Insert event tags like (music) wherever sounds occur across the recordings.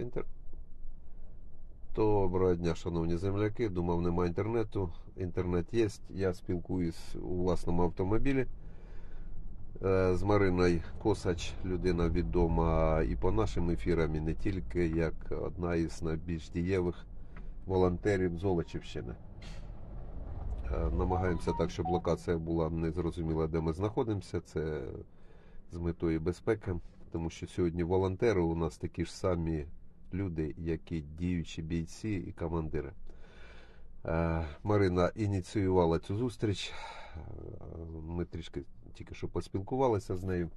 Інтер... Доброго дня, шановні земляки. Думав, нема інтернету. Інтернет є. Я спілкуюсь у власному автомобілі е, з Мариною Косач, людина відома і по нашим ефірам, і не тільки як одна із найбільш дієвих волонтерів Золочівщини. Е, Намагаємося так, щоб локація була незрозуміла, де ми знаходимося. Це з метою безпеки, тому що сьогодні волонтери у нас такі ж самі люди, як і діючі бійці і командири. Е, Марина ініціювала цю зустріч. Е, Ми трішки тільки що поспілкувалися з нею.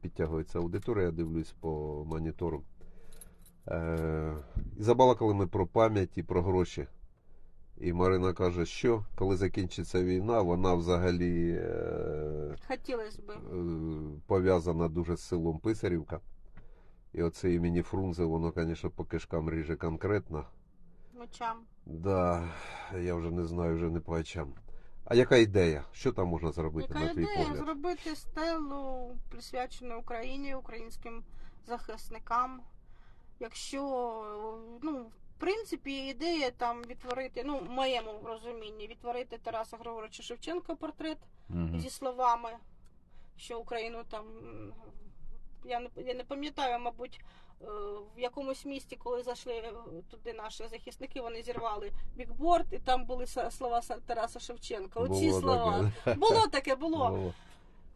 Підтягується аудиторія, я дивлюсь по монітору. Е, І забалакали ми про пам'ять і про гроші. І Марина каже, що коли закінчиться війна, вона взагалі Хотілося б. е, пов'язана дуже з селом Писарівка. І оце імені Фрунзе, воно, звісно, по кишкам ріже конкретно. Мочам. Да, я вже не знаю, вже не по очам. А яка ідея? Що там можна зробити, Яка на твій ідея погляд? зробити стелу, присвячену Україні, українським захисникам. Якщо, ну, в принципі, ідея там відтворити, ну, в моєму розумінні, відтворити Тараса Григоровича Шевченка портрет Мгм. зі словами, що Україну там. Я не, я не пам'ятаю, мабуть, е, в якомусь місті, коли зайшли е, туди наші захисники, вони зірвали бікборд, і там були слова Са- Тараса Шевченка. Оці Було слова. таке. Було таке, було. Було.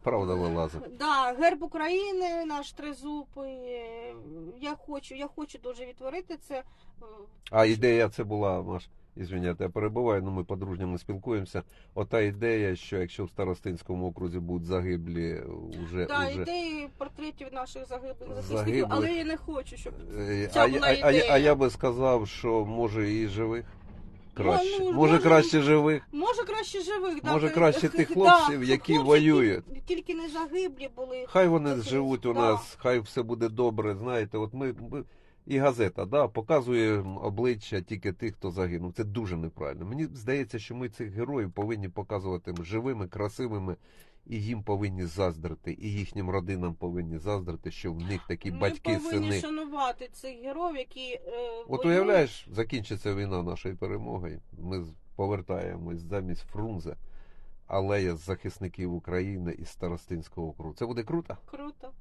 Правда вилазить. Да, герб України, наш тризуб. е, Я хочу, я хочу дуже відтворити це. е, А ідея це була, Маш, ізвиняйте, я перебуваю, ну ми по-дружньому спілкуємося. Ота ідея, що якщо в Старостинському окрузі будуть загиблі, уже, Да, уже... ідеї портретів наших загиблих захисників, але я не хочу, щоб Е, Ця А, була а, а, я- а я би сказав, що може і живих. Краще. Ну, ну, може, може, краще живих. може краще живих, да, Може, краще тих (laughs) да, хлопців, які хлопці, воюють. Тільки, тільки не загиблі були. Хай вони Захист- живуть у да. нас, хай все буде добре. Знаєте, от ми, ми і газета да, показує обличчя тільки тих, хто загинув. Це дуже неправильно. Мені здається, що ми цих героїв повинні показувати живими, красивими, і їм повинні заздрити, і їхнім родинам повинні заздрити, що в них такі Ми батьки, повинні сини. шанувати цих героїв, які е, От воюють. уявляєш, закінчиться війна нашої перемоги. Ми повертаємось замість Фрунзе, алея захисників України із Старостинського округу. Це буде круто. Круто.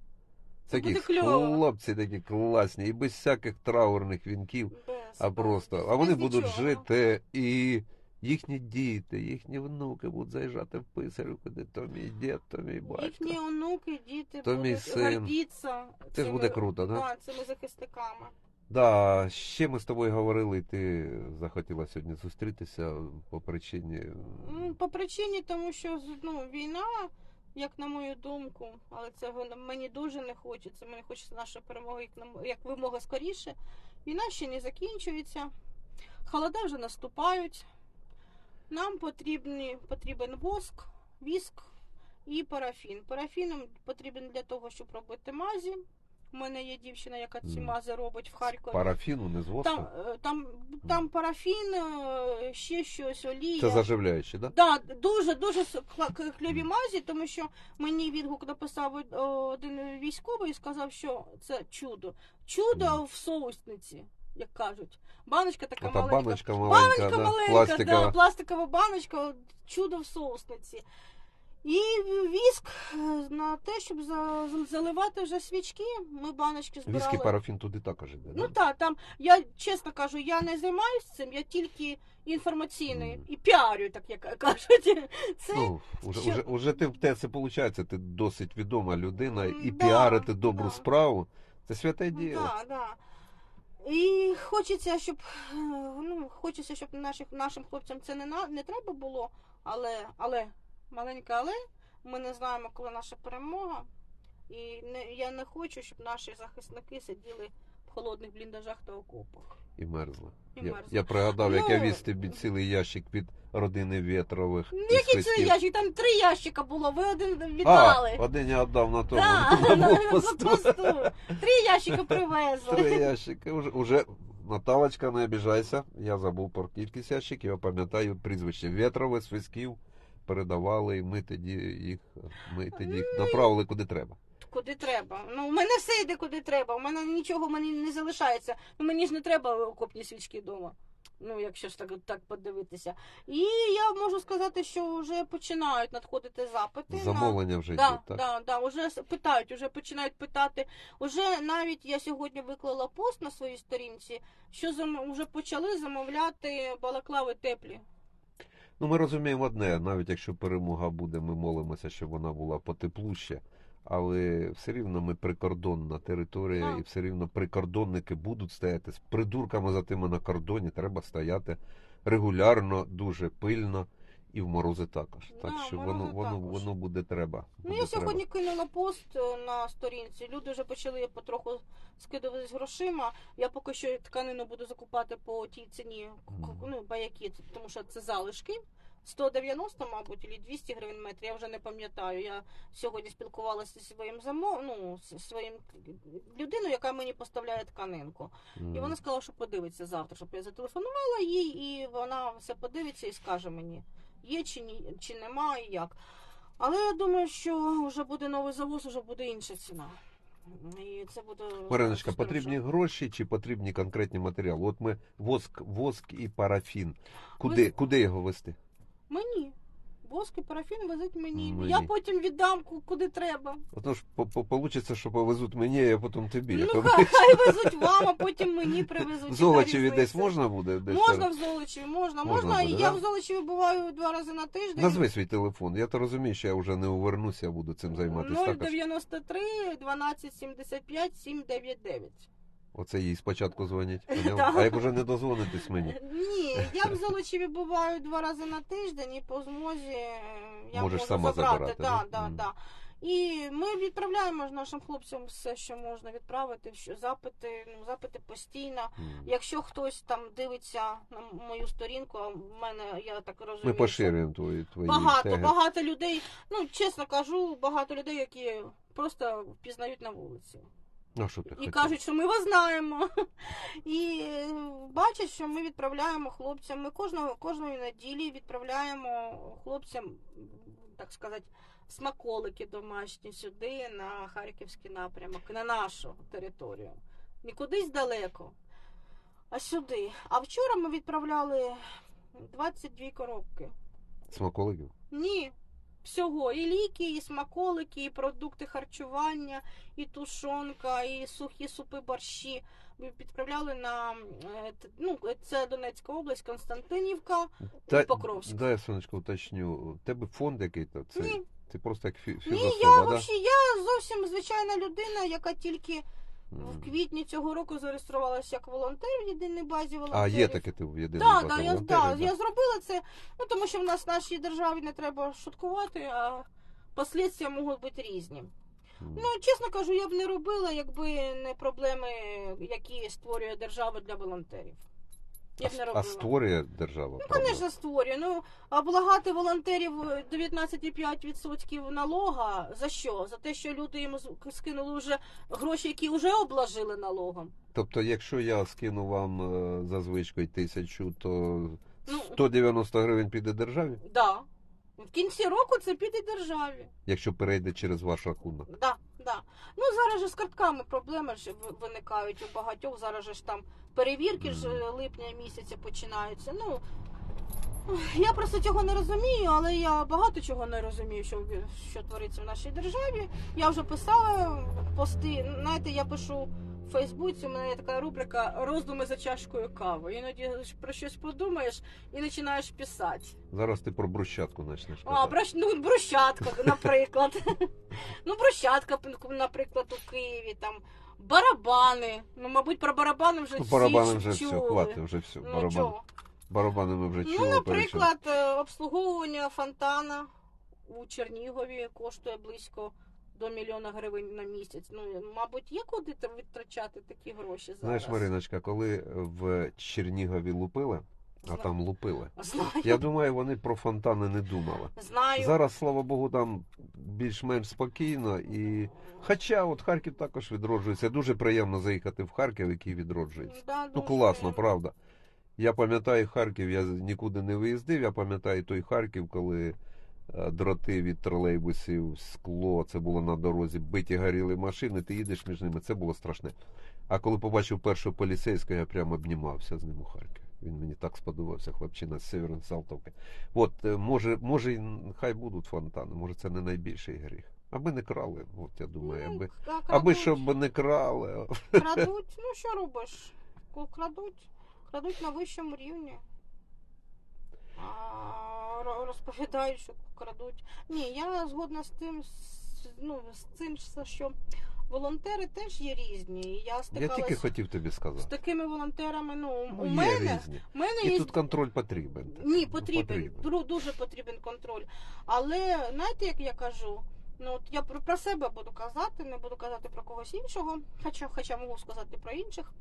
Такі хлопці такі класні, і без всяких траурних вінків, Без, а просто. без- А вони будуть нічого. жити, і їхні діти, їхні внуки будуть заїжджати в Писарівку, де то мій дід, то мій батько. Їхні онуки, діти То будуть син. гордитися. Це ж буде круто, да? Да, цими захисниками. Да, ще ми з тобою говорили, і ти захотіла сьогодні зустрітися по причині. По причині, тому що ну, війна, як на мою думку, але це мені дуже не хочеться. Мені хочеться нашої перемоги як, на як вимога скоріше. Війна ще не закінчується, холода вже наступають. Нам потрібні, потрібен воск, віск і парафін. Парафін потрібен для того, щоб робити мазі. У мене є дівчина, яка ці мази робить в Харкові. Парафіну, не з воску. Там, е, там, там парафін, е, ще щось, олія. Це заживляюче, да? Да, дуже дуже кльові мазі, тому що мені відгук написав один військовий і сказав, що це чудо. Чудо в соусниці, як кажуть. Баночка така Ота маленька. баночка маленька, Баночка да, маленька, пластикова. Да, пластикова баночка, чудо в соусниці. І віск е, на те, щоб за- заливати вже свічки. Ми баночки збирали. Віскі парафін туди також іде. Ну так, там я чесно кажу, я не займаюся цим, я тільки інформаційною Мгм. і піарю, так як кажуть. (laughs) Це Ну, уже, що- уже, уже ти в те це виходить, ти досить відома людина, і да, піарити добру да. справу це святе ну, діло. да, да. І хочеться, щоб е, ну, хочеться, щоб наших, нашим хлопцям це не, на, не треба було, але, але, маленька але, ми не знаємо, коли наша перемога. І не, я не хочу, щоб наші захисники сиділи в холодних бліндажах та окопах. І мерзла. І Я, мерзла. я пригадав, як я Ну, віз тобі цілий ящик під родини Вєтрових. із Який хрестів. ящик? Там три ящика було, ви один А, один я віддав на тому Да, на (laughs) на блокпосту. блокпосту. Три ящика привезли. Три ящики. Уже, уже Наталочка, не обіжайся. Я забув про кількість ящиків, я пам'ятаю прізвище Вєтрове, Свисків. Передавали, і ми тоді їх, ми тоді їх Ну, направили куди треба. куди треба. Ну, у мене все йде куди треба. У мене нічого мені не залишається. Ну мені ж не треба окопні свічки вдома. Ну, якщо ж так, так подивитися. І я можу сказати, що вже починають надходити запити. на- Замовлення вже Да, йдуть, так? да, да, уже питають, уже починають питати. Уже навіть я сьогодні виклала пост на своїй сторінці, що зам... вже почали замовляти балаклави теплі. Ну, ми розуміємо одне, навіть якщо перемога буде, ми молимося, щоб вона була потеплуще. Але все рівно ми прикордонна територія, і все рівно прикордонники будуть стояти з придурками за тими на кордоні. Треба стояти регулярно, дуже пильно і в морози також. Так Да, що воно, воно, також. воно буде треба. Ну, буде я сьогодні треба. кинула пост е, на сторінці. Люди вже почали потроху скидуватись грошима. Я поки що тканину буду закупати по тій ціні, Мгм. ну, баяки, тому що це залишки. 190, мабуть, чи 200 гривень метр, я вже не пам'ятаю. Я сьогодні спілкувалася зі своїм замов... ну, зі своїм людиною, яка мені поставляє тканинку. І вона сказала, що подивиться завтра, щоб я зателефонувала їй, і вона все подивиться і скаже мені, є чи ні, чи нема, і як. Але я думаю, що вже буде новий завоз, вже буде інша ціна. І це буде Мариночка, скоріше. потрібні гроші чи потрібні конкретні матеріали? От ми воск, воск і парафін. Куди, Ми- куди його вести? Мені. Воск парафін везуть мені. Мені. Я потім віддам ку- куди треба. Отож, по- по- получиться, що повезуть мені, а потім тобі. Ну (laughs) хай, хай везуть вам, а потім мені привезуть. В Золочеві десь можна буде? Десь Можна в Золочеві, можна, Можна можна. буде, я да? в Золочеві буваю два рази на тиждень. Назви свій телефон. Я то розумію, що я вже не увернуся, буду цим займатися. також. 093 12 75 799. Оце їй спочатку дзвонять. (laughs) А як вже не дозвонитись мені? Ні, я в (laughs) Золочеві буваю два рази на тиждень і по змозі е, я Можеш можу сама забрати. да, да? да, І ми відправляємо ж нашим хлопцям все, що можна відправити, що запити, ну, запити постійно. М. Якщо хтось там дивиться на мою сторінку, а в мене, я так розумію, Ми поширюємо твої твої багато, теги. багато людей, ну чесно кажу, багато людей, які просто впізнають на вулиці. А що ти І хотів? кажуть, що ми вас знаємо. (laughs) І е, бачать, що ми відправляємо хлопцям. Ми кожного, кожної неділі відправляємо хлопцям, так сказати, смаколики домашні сюди, на Харківський напрямок, на нашу територію. Не кудись далеко, а сюди. А вчора ми відправляли 22 коробки. Смакологів? Ні. Всього. І ліки, і смаколики, і продукти харчування, і тушонка, і сухі супи борщі. Ми відправляли на е, ну, це Донецька область, Константинівка. Та, Покровськ. дай я сонечко уточню. У тебе фонд який-то? Це, Ні. Ти просто як фі- Ні, я да? взагалі я зовсім звичайна людина, яка тільки. В квітні цього року зареєструвалася як волонтер в єдиній базі волонтерів. А, є таке ти в єдиній Да, базі да, я, да, я зробила це, ну тому що в нас в нашій державі не треба шуткувати, а послідствия можуть бути різні. Ну, чесно кажу, я б не робила, якби не проблеми, які створює держава для волонтерів. Я б не а, робила. а створює держава? Ну, звісно, створює. Ну, облагати волонтерів 19,5% налога за що? За те, що люди з- скинули вже гроші, які вже обложили налогом. Тобто, якщо я скину вам е, за звичкою тисячу, то Ну. 190 гривень піде державі, Да. В кінці року це піде державі. якщо перейде через ваш рахунок. Да, да. Ну зараз же з картками проблеми ж виникають у багатьох. Зараз же ж там перевірки ж е, липня місяця починаються. Ну я просто цього не розумію, але я багато чого не розумію, що, що твориться в нашій державі. Я вже писала пости. Знаєте, я пишу в Фейсбуці, у мене є така рубрика Роздуми за чашкою кави. Іноді про щось подумаєш і починаєш писати. Зараз ти про брусчатку почнеш А, брощ... ну, брусчатка, наприклад. ну, брусчатка, наприклад, у Києві, там барабани. Ну, мабуть, про барабани вже Ну, всі барабани вже чули. все, хватить вже все. Ну, барабани. чого? барабани ми вже Ну, чули. перечули. наприклад, е, обслуговування фонтана у Чернігові коштує близько до мільйона гривень на місяць. Ну, мабуть, є куди тр- витрачати такі гроші зараз. Знаєш, Мариночка, коли в Чернігові лупили, а Знаю. там лупили. Знаю. Я думаю, вони про фонтани не думали. Знаю. Зараз, слава Богу, там більш-менш спокійно. І... Хоча от Харків також відроджується. Дуже приємно заїхати в Харків, який відроджується. Да, Ну класно, приємно. правда. Я пам'ятаю Харків, я нікуди не виїздив. Я пам'ятаю той Харків, коли дроти від тролейбусів, скло, це було на дорозі, биті горіли машини, ти їдеш між ними, це було страшне. А коли побачив першого поліцейського, я прямо обнімався з ним у Харкові. Він мені так сподобався, хлопчина з Северної Салтовки. От, е, може, може, хай будуть фонтани, може це не найбільший гріх. Аби не крали, от я думаю, аби, а аби щоб не крали. крадуть, ну що робиш? Крадуть, крадуть на вищому рівні. Розповідають, що крадуть. Ні, я згодна з тим, ну, з цим, що волонтери теж є різні. Я Я стикалась тільки хотів тобі сказати. з такими волонтерами. Ну, у Ну, є мене, різні. у мене І є тут контроль потрібен. Ні, Ну, потрібен. Дру- Дуже потрібен контроль. Але знаєте, як я кажу? Ну от я про, про себе буду казати, не буду казати про когось іншого, хоча, хоча можу сказати про інших.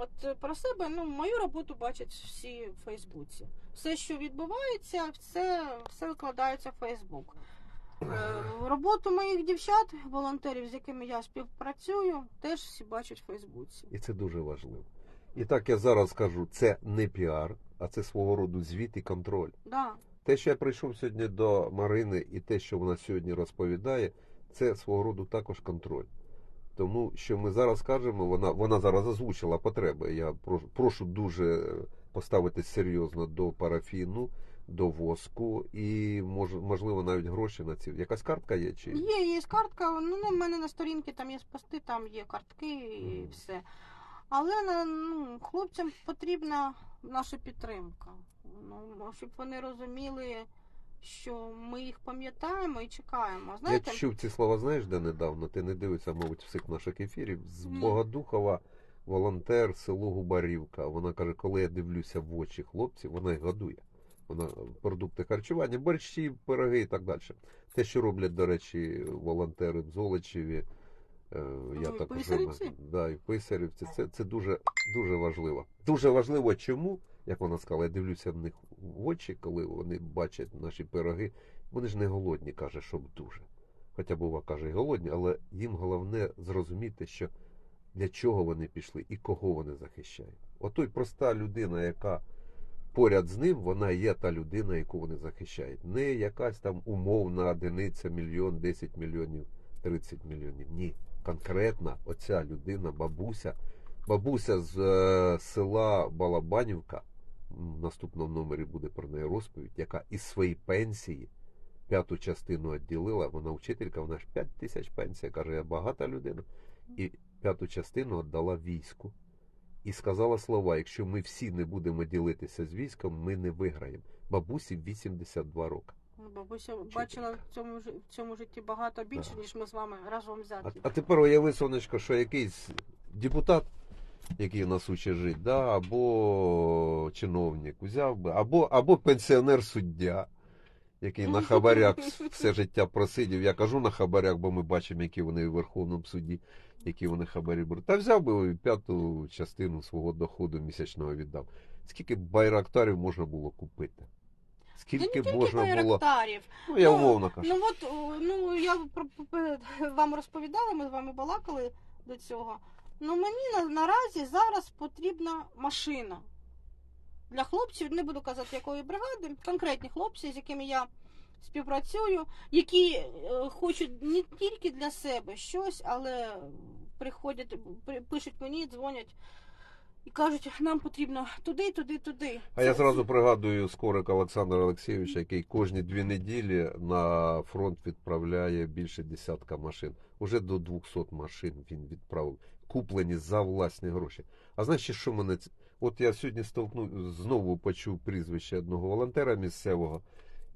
От е, про себе, ну, мою роботу бачать всі в Фейсбуці. Все, що відбувається, все, все викладається в Фейсбук. Е, роботу моїх дівчат, волонтерів, з якими я співпрацюю, теж всі бачать в Фейсбуці. І це дуже важливо. І так я зараз скажу, це не піар, а це свого роду звіт і контроль. Да. Те, що я прийшов сьогодні до Марини, і те, що вона сьогодні розповідає, це свого роду також контроль. Тому що ми зараз кажемо, вона, вона зараз озвучила потреби. Я прошу, прошу дуже поставитись серйозно до парафіну, до воску і мож, можливо навіть гроші на ці. Якась картка є чи Є, є картка. Ну, ну, в мене на сторінці там є пости, там є картки і Мгм. все. Але ну, хлопцям потрібна наша підтримка. Ну, щоб вони розуміли, що ми їх пам'ятаємо і чекаємо. Я чув ці слова, знаєш, де недавно? Ти не дивишся, мабуть, всіх наших ефірів. З Богодухова волонтер село Губарівка. Вона каже, коли я дивлюся в очі хлопців, вона їх годує. Вона продукти харчування, борщі, пироги і так далі. Те, що роблять, до речі, волонтери в Золочеві. е, Я Ну, також Писарівці. да, і Писарівці. Це, це дуже, дуже важливо. Дуже важливо, чому, як вона сказала, я дивлюся в них в очі, коли вони бачать наші пироги. Вони ж не голодні, каже, щоб дуже. Хоча бува каже, голодні, але їм головне зрозуміти, що для чого вони пішли і кого вони захищають. Отой проста людина, яка поряд з ним, вона є та людина, яку вони захищають. Не якась там умовна одиниця, мільйон, 10 мільйонів, 30 мільйонів. Ні. Конкретна оця людина, бабуся, бабуся з е, села Балабанівка, в наступному номері буде про неї розповідь, яка із своєї пенсії п'яту частину відділила. Вона вчителька, вона ж 5 тисяч пенсія, каже, я багата людина. І п'яту частину віддала війську. І сказала слова: якщо ми всі не будемо ділитися з військом, ми не виграємо. Бабусі 82 роки. ну, бабуся бачила в цьому, в цьому житті багато більше, Так. ніж ми з вами разом А, а тепер уяви, сонечко, що якийсь депутат, який нас учить жити, да, або чиновник взяв би, або, або пенсіонер суддя, який на хабарях все життя просидів. Я кажу на хабарях, бо ми бачимо, які вони в Верховному суді, які вони хабарі беруть. Та взяв би п'яту частину свого доходу місячного віддав. Скільки байрактарів можна було купити? Скільки не тільки можна було. байрактарів. Ну, я Ну, умовно кажу. Ну от ну я вам розповідала, ми з вами балакали до цього. Ну мені на, наразі зараз потрібна машина. Для хлопців, не буду казати якої бригади, конкретні хлопці, з якими я співпрацюю, які е, хочуть не тільки для себе щось, але приходять, при- пишуть мені, дзвонять і кажуть, нам потрібно туди, туди, туди. А я зразу пригадую скорик Олександра Олексійовича, який кожні дві неділі на фронт відправляє більше десятка машин. Уже до 200 машин він відправив, куплені за власні гроші. А знаєш, що мене от я сьогодні столкнув, знову почув прізвище одного волонтера місцевого.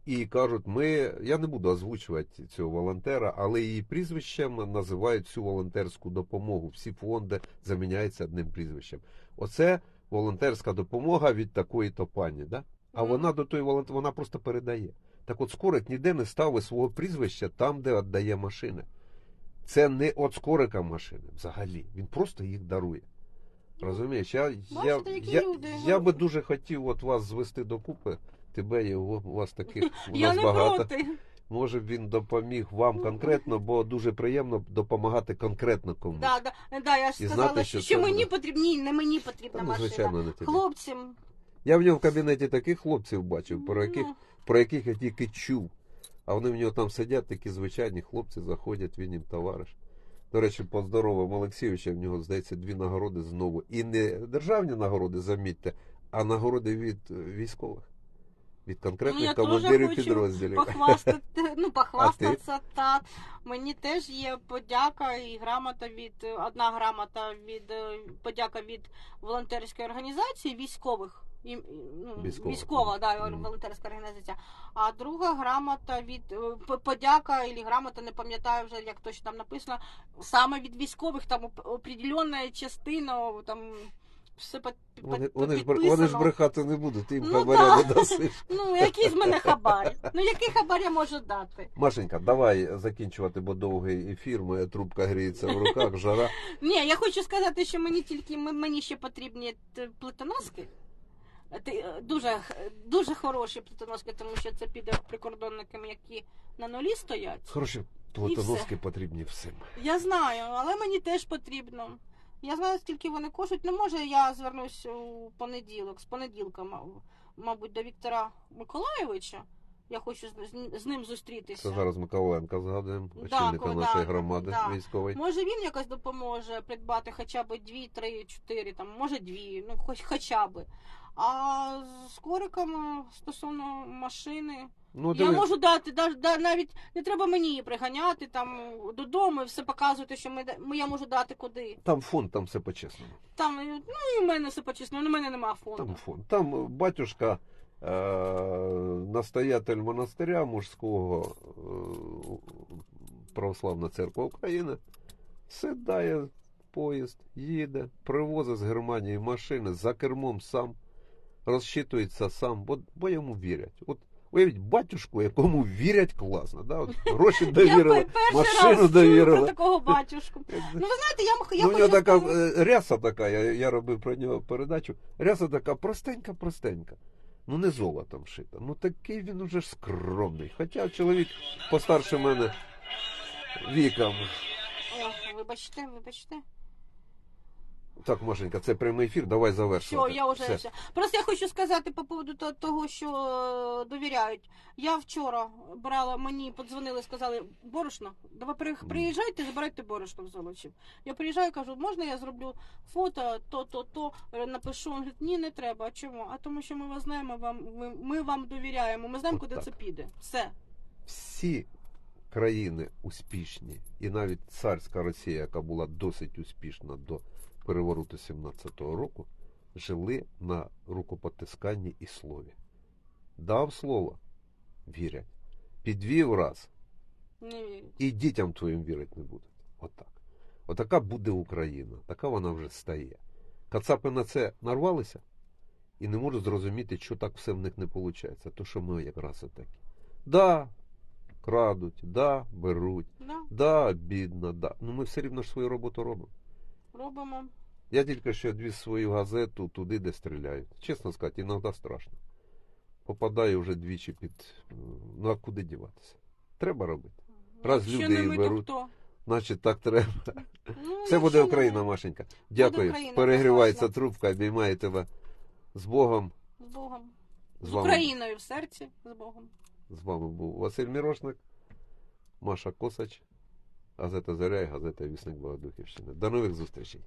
І кажуть, ми, я не буду озвучувати цього волонтера, але її прізвищем називають цю волонтерську допомогу. Всі фонди заміняються одним прізвищем. Оце волонтерська допомога від такої то пані, да? А вона до тої волонтера, вона просто передає. Так от скорик ніде не ставить свого прізвища там, де віддає машини. Це не от скорика машини взагалі. Він просто їх дарує. Розумієш, я, я, Бачите, які я, люди. я би дуже хотів от вас звести докупи. Тебе і у вас таких (laughs) у Я нас не багато. проти. Може б він допоміг вам конкретно, бо дуже приємно допомагати конкретно комусь. Да, да, да, я ж І сказала, знати, що, що що це мені буде. потрібно. Ні, не мені потрібна Та, ну, машина. звичайно, не тобі. Хлопцям. Я в нього в кабінеті таких хлопців бачив, про яких, ну, про яких я тільки чув. А вони в нього там сидять, такі звичайні хлопці, заходять, він їм товариш. До речі, поздоровим Олексійовича, в нього, здається, дві нагороди знову. І не державні нагороди, замітьте, а нагороди від е, військових. Від конкретних командирів підрозділів. Похвастати, ну, похвастатися, так. Мені теж є подяка і грамота від одна грамота від е, подяка від волонтерської організації військових. І, ну, Військових, військова, да, волонтерська організація. А друга грамота від е, подяка і грамота, не пам'ятаю вже, як точно там написано, саме від військових, там оп- определенна частина, там все під, під, Вони, вони, ж, вони ж брехати не будуть, ти їм Ну, хабаря да. не даси. (laughs) Ну, який з мене хабар? Ну, який хабар я можу дати? Машенька, давай закінчувати, бо довгий ефір, моя трубка гріється в руках, жара. (laughs) Ні, я хочу сказати, що мені тільки мені ще потрібні т- плитоноски. Ти- е, Дуже, дуже хороші плитоноски, тому що це піде прикордонникам, які на нулі стоять. Хороші плитоноски потрібні всім. Я знаю, але мені теж потрібно. Я знаю, скільки вони коштують. Ну, може, я звернусь у понеділок, з понеділка, мабуть, до Віктора Миколайовича. Я хочу з, ним зустрітися. Це зараз Миколенка згадуємо, очільника да, нашої да, громади да. військової. Може він якось допоможе придбати хоча б дві, три, чотири, там, може дві, ну хоч хоча б. А з кориками стосовно машини, Ну, я диви, можу дати, да, да, навіть не треба мені її приганяти там додому і все показувати, що ми, да- ми- я можу дати куди. там фонд, там все по-чесному. Там, е, ну і в мене все почесно, у мене нема фонду. Там фонд. Там е, батюшка, е, настоятель монастиря мужського, е, Православна церква України, сідає в поїзд, їде, привозить з Германії машини за кермом сам, розчитується сам, бо, бо йому вірять. От уявіть батюшку, якому вірять класно. Да? От гроші (laughs) довірили, машину раз чую про довірили. такого батюшку. (laughs) Ну ви знаєте, я, я ну, у нього така е, ряса така, я, я робив про нього передачу. Ряса така простенька, простенька. Ну не золотом шита. Ну такий він уже ж скромний. Хоча чоловік постарше мене віком. О, вибачте, вибачте. Так, Машенька, це прямий ефір, давай завершувати. Все, я вже Все. все. Просто я хочу сказати по поводу того, що е, довіряють. Я вчора брала, мені подзвонили, сказали, борошно, давай приїжджайте, забирайте борошно в Золочів. Я приїжджаю, кажу, можна я зроблю фото, то, то, то, е, напишу. Він говорить, ні, не треба. А чому? А тому, що ми вас знаємо, вам ми, ми вам довіряємо. Ми знаємо, От куди так. це піде. Все. Всі країни успішні, і навіть царська Росія, яка була досить успішна до перевороту 17-го року, жили на рукопотисканні і слові. Дав слово, вірять. Підвів раз, Не і дітям твоїм вірити не будуть. Отак. Отака буде Україна, така вона вже стає. Кацапи на це нарвалися і не можуть зрозуміти, що так все в них не виходить. То що ми якраз отакі. Да, крадуть, да, беруть, Да, да, бідно, да. Ну ми все рівно ж свою роботу робимо. Робимо. Я тільки що відвіз свою газету туди, де стріляють. Чесно сказати, іноді страшно. Попадаю вже двічі під. Ну а куди діватися? Треба робити. Раз Якщо люди не ми, то беруть. хто? Значить, так треба. Ну, Це буде якщо не Україна, ми. Машенька. Дякую. Україна, Перегрівається однозначно. трубка, обіймає тебе з Богом. З Богом. З З вами, Україною в серці, з Богом. з вами був Василь Мірошник, Маша Косач, газета Зоря газета Вісник Богодухівщини. До нових зустрічей.